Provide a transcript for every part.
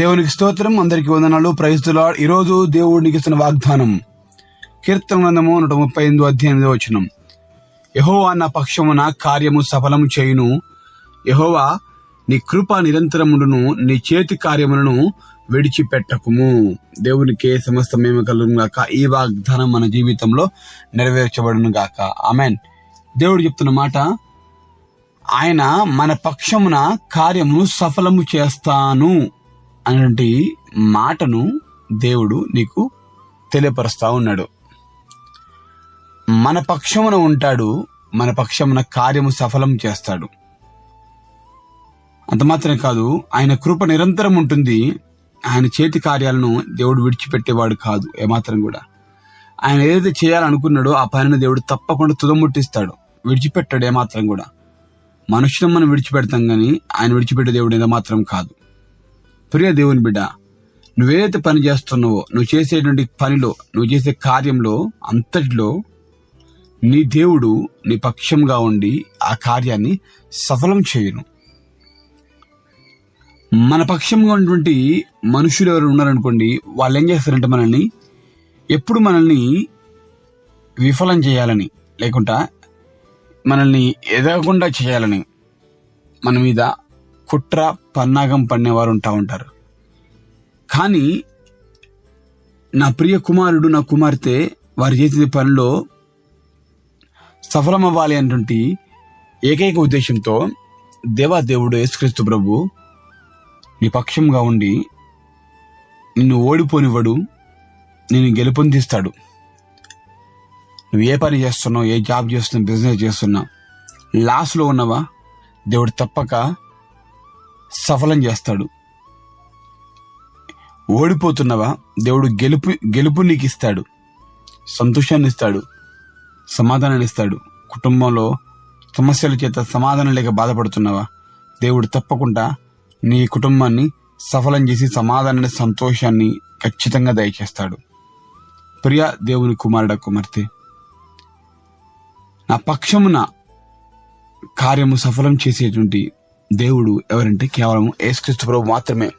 దేవునికి స్తోత్రం అందరికి వందనాలు. ప్రైస్తులా ఈరోజు దేవుడికి ఇస్తున్న వాగ్దానం. కీర్తన గ్రంథము నూట ముప్పై ఎనిమిది అధ్యయనం వచనం యహోవా నా పక్షమున కార్యము సఫలము చేయును. యహోవా నీ కృప నిరంతరముడును నీ చేతి కార్యములను విడిచిపెట్టకుము. దేవునికి సమస్తమేమి కలుగును గాక. ఈ వాగ్దానం మన జీవితంలో నెరవేర్చబడును గాక. ఆమెన్ దేవుడు చెప్తున్న మాట ఆయన మన పక్షమున కార్యమును సఫలము చేస్తాను. అనేటువంటి మాటను దేవుడు నీకు తెలియపరుస్తూ ఉన్నాడు. మన పక్షమున ఉంటాడు మన పక్షమున కార్యము సఫలం చేస్తాడు. అంత మాత్రమే కాదు ఆయన కృప నిరంతరం ఉంటుంది. ఆయన చేతి కార్యాలను దేవుడు విడిచిపెట్టేవాడు కాదు ఏమాత్రం కూడా. ఆయన ఏదైతే చేయాలనుకున్నాడో ఆ పనిని దేవుడు తప్పకుండా తుదముట్టిస్తాడు విడిచిపెట్టాడు ఏమాత్రం కూడా. మనుషులను మనం విడిచిపెడతాం కానీ ఆయన విడిచిపెట్టే దేవుడు ఏమాత్రం కాదు. ప్రియ దేవుని బిడ్డ నువ్వేదైతే పని చేస్తున్నావో నువ్వు చేసేటువంటి పనిలో నువ్వు చేసే కార్యంలో అంతటిలో నీ దేవుడు నీ పక్షంగా ఉండి ఆ కార్యాన్ని సఫలం చేయను. మన పక్షంగా ఉన్నటువంటి మనుషులు ఎవరు ఉన్నారనుకోండి వాళ్ళు ఏం చేస్తారంటే మనల్ని ఎప్పుడు మనల్ని విఫలం చేయాలని లేకుంటా మనల్ని ఎదగకుండా చేయాలని మన మీద కుట్ర పన్నాగం పన్నేవారు ఉంటా ఉంటారు. కానీ నా ప్రియ కుమారుడు నా కుమార్తె వారు చేసిన పనిలో సఫలమవ్వాలి అన్నటువంటి ఏకైక ఉద్దేశంతో దేవా దేవుడు యేసుక్రీస్తు ప్రభు నీ పక్షంగా ఉండి నిన్ను ఓడిపోనివ్వడు నేను గెలుపొందిస్తాడు. నువ్వు ఏ పని చేస్తున్నావు ఏ జాబ్ చేస్తున్నావు బిజినెస్ చేస్తున్నావు లాస్లో ఉన్నవా? దేవుడు తప్పక సఫలం చేస్తాడు. ఓడిపోతున్నవా? దేవుడు గెలుపు గెలుపు నీకు ఇస్తాడు సంతోషాన్ని ఇస్తాడు సమాధానాన్ని ఇస్తాడు కుటుంబంలో సమస్యల చేత సమాధానం లేక బాధపడుతున్నావా? దేవుడు తప్పకుండా నీ కుటుంబాన్ని సఫలం చేసి సమాధానాన్ని సంతోషాన్ని ఖచ్చితంగా దయచేస్తాడు. ప్రియ దేవుని కుమారుడ కుమార్తె నా పక్షమున కార్యము సఫలం చేసేటువంటి దేవుడు ఎవరంటే కేవలం యేసుక్రీస్తు ప్రభు మాత్రమే.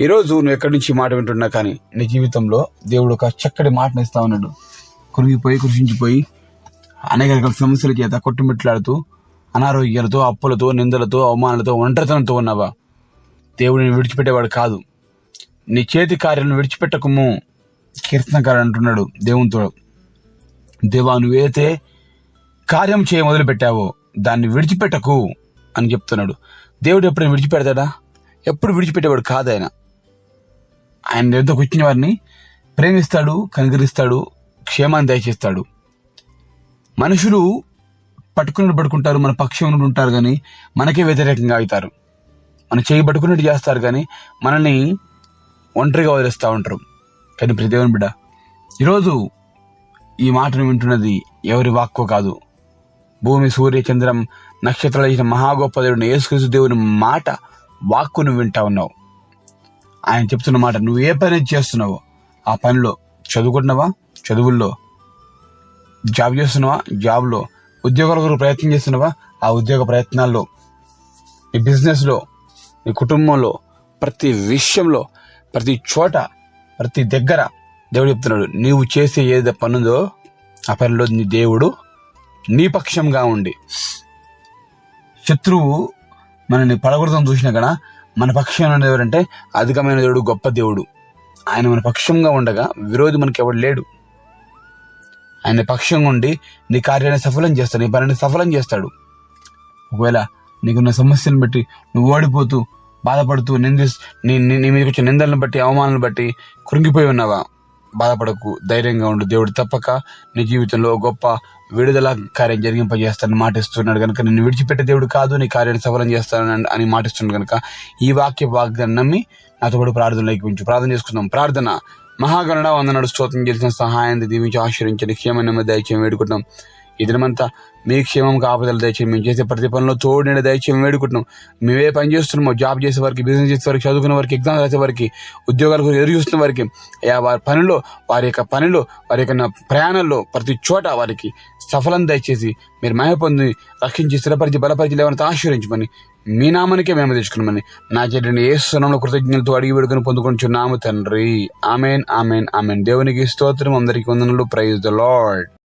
ఈరోజు నువ్వు ఎక్కడి నుంచి మాట వింటున్నా కానీ నీ జీవితంలో దేవుడు ఒక చక్కటి మాటను ఇస్తా ఉన్నాడు. కురిగిపోయి కృషించిపోయి అనేక రకాల సమస్యల చేత కొట్టుమిట్లాడుతూ అనారోగ్యాలతో అప్పులతో నిందలతో అవమానాలతో ఒంటరితనంతో ఉన్నావా? దేవుడిని విడిచిపెట్టేవాడు కాదు. నీ చేతి కార్యాలను విడిచిపెట్టకము. కీర్తనకారు అంటున్నాడు దేవునితో. దేవా నువ్వైతే కార్యం చేయ మొదలు పెట్టావో దాన్ని విడిచిపెట్టకు. అని చెప్తున్నాడు. దేవుడు ఎప్పుడు విడిచిపెడతాడా? ఎప్పుడు విడిచిపెట్టేవాడు కాదు ఆయన. ఆయన దగ్గరకు వచ్చిన వారిని ప్రేమిస్తాడు కనికరిస్తాడు క్షేమాన్ని దయచేస్తాడు. మనుషులు పట్టుకున్నట్టు పట్టుకుంటారు మన పక్షం ఉంటారు కానీ మనకే వ్యతిరేకంగా అవుతారు. మన చేయి పట్టుకున్నట్టు చేస్తారు కానీ మనల్ని ఒంటరిగా వదిలేస్తూ ఉంటారు. కానీ ప్రతిదేవన్ బిడ్డ ఈరోజు ఈ మాటను వింటున్నది ఎవరి వాక్కో కాదు. భూమి సూర్య చంద్రం నక్షత్రాలు ఇచ్చిన మహాగొప్ప దేవుడిని దేవుని మాట వాక్కు నువ్వు వింటా ఉన్నావు. ఆయన చెప్తున్న మాట నువ్వు ఏ పని చేస్తున్నావో ఆ పనిలో చదువుకుంటున్నావా? చదువుల్లో జాబ్ చేస్తున్నావా? జాబ్లో ఉద్యోగాల కొరకు ప్రయత్నం చేస్తున్నావా? ఆ ఉద్యోగ ప్రయత్నాల్లో నీ బిజినెస్లో నీ కుటుంబంలో ప్రతి విషయంలో ప్రతి చోట ప్రతి దగ్గర దేవుడు చెప్తున్నాడు నీవు చేసే ఏది పనుందో ఆ పనిలో నీ దేవుడు నీ పక్షంగా ఉండి శత్రువు మనల్ని పడగొడతాం చూసినా కదా మన పక్షం ఎవరంటే అధికమైన దేవుడు గొప్ప దేవుడు. ఆయన మన పక్షంగా ఉండగా విరోధి మనకి ఎవడు లేడు. ఆయన పక్షంగా ఉండి నీ కార్యాన్ని సఫలం చేస్తాడు నీ పనిని సఫలం చేస్తాడు. ఒకవేళ నీకున్న సమస్యను బట్టి నువ్వు ఓడిపోతూ బాధపడుతూ నింది నీ నీ నీ మీదకి వచ్చిన నిందలను బట్టి అవమానాలను బట్టి కృంగిపోయి ఉన్నావా? బాధపడకు ధైర్యంగా ఉండు. దేవుడు తప్పక నీ జీవితంలో గొప్ప విడుదల కార్యం జరిగింపజేస్తానని మాటిస్తున్నాడు కనుక నిన్ను విడిచిపెట్టే దేవుడు కాదు నీ కార్యాన్ని సఫలం చేస్తానని అని మాటిస్తున్నాడు కనుక ఈ వాక్య వాగ్దాన్ని నమ్మి నాతో పాటు ప్రార్థన లేకపోవచ్చు ప్రార్థన చేసుకుందాం. ప్రార్థన. మహాగణడ వందనాడు స్తోత్రం చేసిన సహాయాన్ని దీవించి ఆశ్రయించండి క్షేమ నెమ్మది దయచేయం వేడుకుంటాం ఈ దినమంతా మీ క్షేమం కాపుదల దయచేయం మేము చేసే ప్రతి పనిలో తోడు నేను దయచేయం వేడుకుంటున్నాం. మేమే పని చేస్తున్నామో జాబ్ చేసే వారికి బిజినెస్ చేసే వారికి చదువుకునే వారికి ఎగ్జామ్ రాసే వారికి ఉద్యోగాలకు ఎదురు చూస్తున్న వారికి అయ్యా వారి పనిలో వారి యొక్క పనిలో వారి యొక్క నా ప్రయాణంలో ప్రతి చోట వారికి సఫలం దయచేసి మీరు మహిమ పొంది రక్షించి స్థిరపరిచి బలపరిచి లేవనంత ఆశీర్వించమని మీ నామనికే మేము తెచ్చుకున్నామని నా చెడ్డని ఏ స్థలంలో కృతజ్ఞతతో అడిగి వేడుకొని పొందుకొని నాము తండ్రి. Amen amen amen. దేవునికి స్తోత్రం. అందరికీ వందనలు. Praise the lord